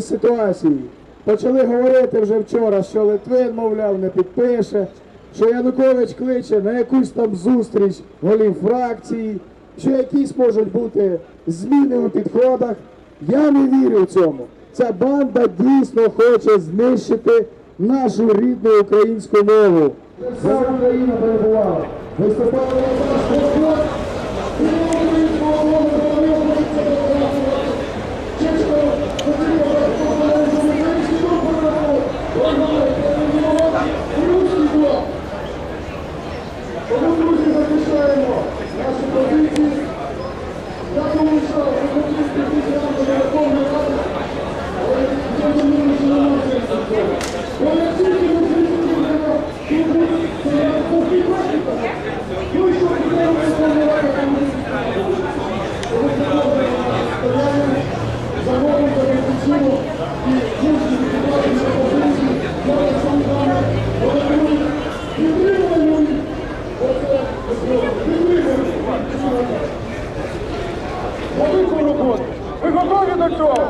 ситуації. Почали говорити вже вчора, що Литвин, мовляв, не підпише, що Янукович кличе на якусь там зустріч голів фракції, що якісь можуть бути зміни у підходах. Я не вірю в цьому. Ця банда дійсно хоче знищити нашу рідну українську мову. Вся Україна перебувала. Виступали Тому, друзі, захищаємо наші позиції. Я думаю, що що не можна цього. Бо як тільки ми що забезпечило і кожні депутати Велику роботу. Ви готові до цього?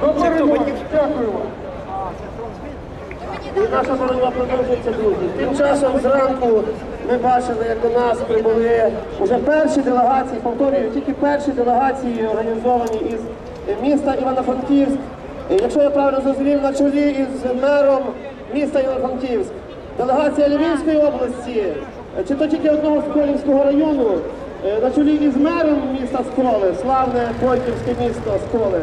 До перемоги. Дякую вам. І наша боротьба продовжується, друзі. Тим часом зранку ми бачили, як до нас прибули вже перші делегації, повторюю, тільки перші делегації організовані із міста Івано-Франківськ. Якщо я правильно зрозумів, на чолі із мером міста Івано-Франківськ. Делегація Львівської області, чи то тільки одного Сколівського району, е, на чолі із мером міста Сколи, славне Бойківське місто Сколи.